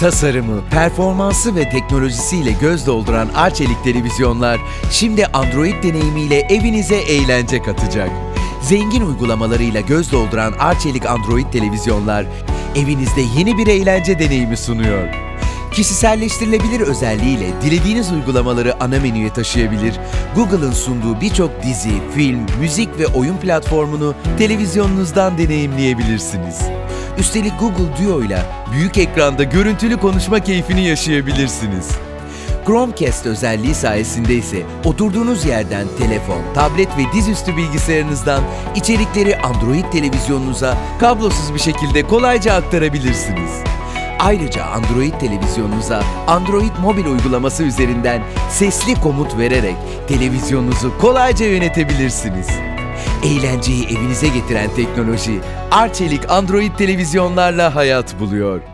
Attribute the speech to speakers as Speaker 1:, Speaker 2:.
Speaker 1: Tasarımı, performansı ve teknolojisiyle göz dolduran Arçelik televizyonlar şimdi Android deneyimiyle evinize eğlence katacak. Zengin uygulamalarıyla göz dolduran Arçelik Android televizyonlar evinizde yeni bir eğlence deneyimi sunuyor. Kişiselleştirilebilir özelliğiyle dilediğiniz uygulamaları ana menüye taşıyabilir, Google'ın sunduğu birçok dizi, film, müzik ve oyun platformunu televizyonunuzdan deneyimleyebilirsiniz. Üstelik Google Duo ile büyük ekranda görüntülü konuşma keyfini yaşayabilirsiniz. Chromecast özelliği sayesinde ise oturduğunuz yerden telefon, tablet ve dizüstü bilgisayarınızdan içerikleri Android televizyonunuza kablosuz bir şekilde kolayca aktarabilirsiniz. Ayrıca Android televizyonunuza Android mobil uygulaması üzerinden sesli komut vererek televizyonunuzu kolayca yönetebilirsiniz. Eğlenceyi evinize getiren teknoloji Arçelik Android televizyonlarla hayat buluyor.